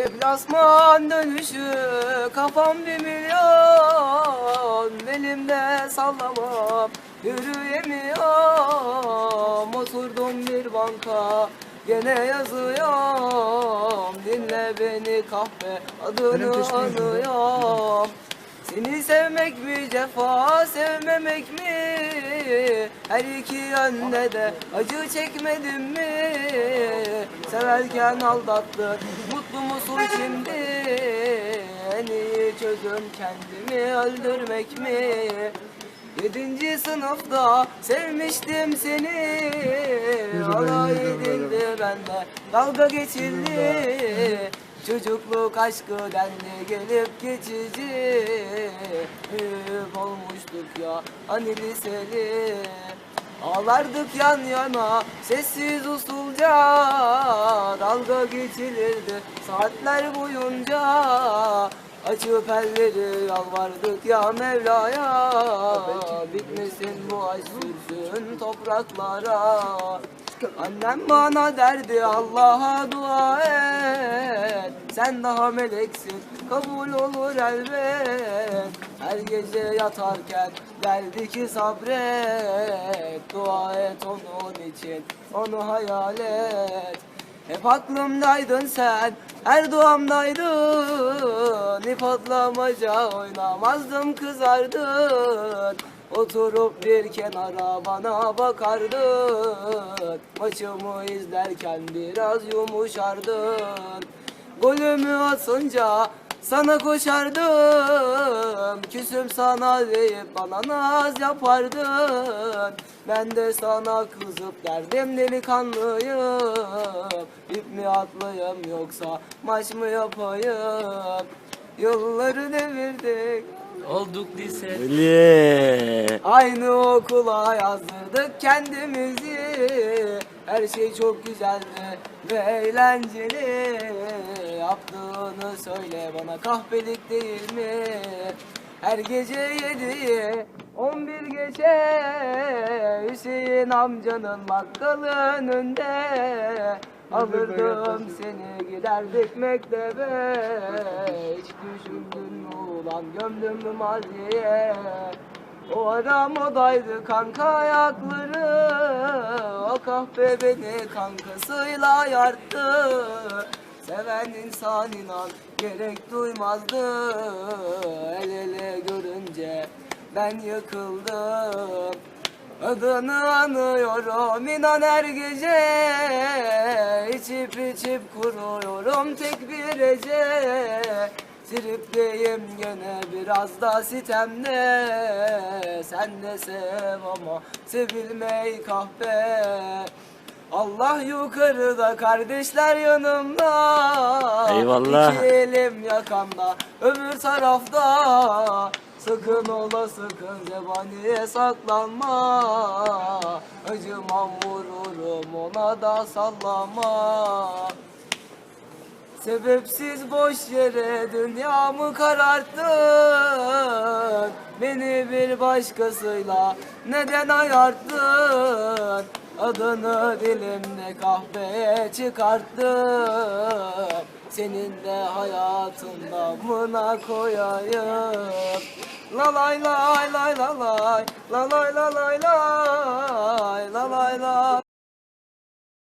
Deplasman dönüşü kafam bir milyon. Elimde sallamam yürüyemiyorum. Oturdum bir banka gene yazıyorum. Dinle beni kahve adını anıyorum seni sevmek mi cefa sevmemek mi? Her iki yönde de acı çekmedim mi? Severken aldattın mutlu musun şimdi? En iyi çözüm kendimi öldürmek mi? Yedinci sınıfta sevmiştim seni. Alay edildi bende dalga geçildi Çocukluk aşkı dendi gelip geçici? Büyük olmuştuk ya hani liseli? Ağlardık yan yana sessiz usulca. Dalga geçilirdi saatler boyunca. Açıp elleri yalvardık ya Mevla'ya. Bitmesin bu aşk sürsün topraklara. Annem bana derdi Allah'a dua et Sen daha meleksin kabul olur elbet. Her gece yatarken derdi ki sabret Dua et onun için onu hayal et. Hep aklımdaydın sen, her duamdaydın. İp oynamazdım kızardın. Oturup bir kenara bana bakardın. Maçımı izlerken biraz yumuşardın Golümü atınca sana koşardım. Küsüm sana deyip bana naz yapardın. Ben de sana kızıp derdim delikanlıyım. İp mi atlayayım yoksa maç mı yapayım? Yılları devirdik. Olduk lise. Öyle. Aynı okula yazdırdık kendimizi Her şey çok güzeldi ve eğlenceli. Yaptığını söyle bana kahpelik değil mi? Her gece yediği on bir gece Hüseyin amcanın bakkalı önünde. Alırdım seni giderdik mektebe. Hiç düşündün mü ulan gömdün mü maziye O adam odaydı kanka ayakları kahpe beni kankasıyla yarttı. Seven insan inan gerek duymazdı. El ele görünce ben yıkıldım. Adını anıyorum inan her gece. İçip içip kuruyorum tek bir gece Tripteyim gene biraz da sitemde. Sen de sev ama sevilmeyi kahpe. Allah yukarıda kardeşler yanımda. Eyvallah. İki elim yakamda öbür tarafta. Sakın ola sakın zebaniye saklanma. Acımam vururum ona da sallama Sebepsiz boş yere dünyamı kararttın. Beni bir başkasıyla neden ayarttın? Adını dilimde kahveye çıkarttım. Senin de hayatında mına koyayım. La lay lay lay la lay La lay la lay lay La lay la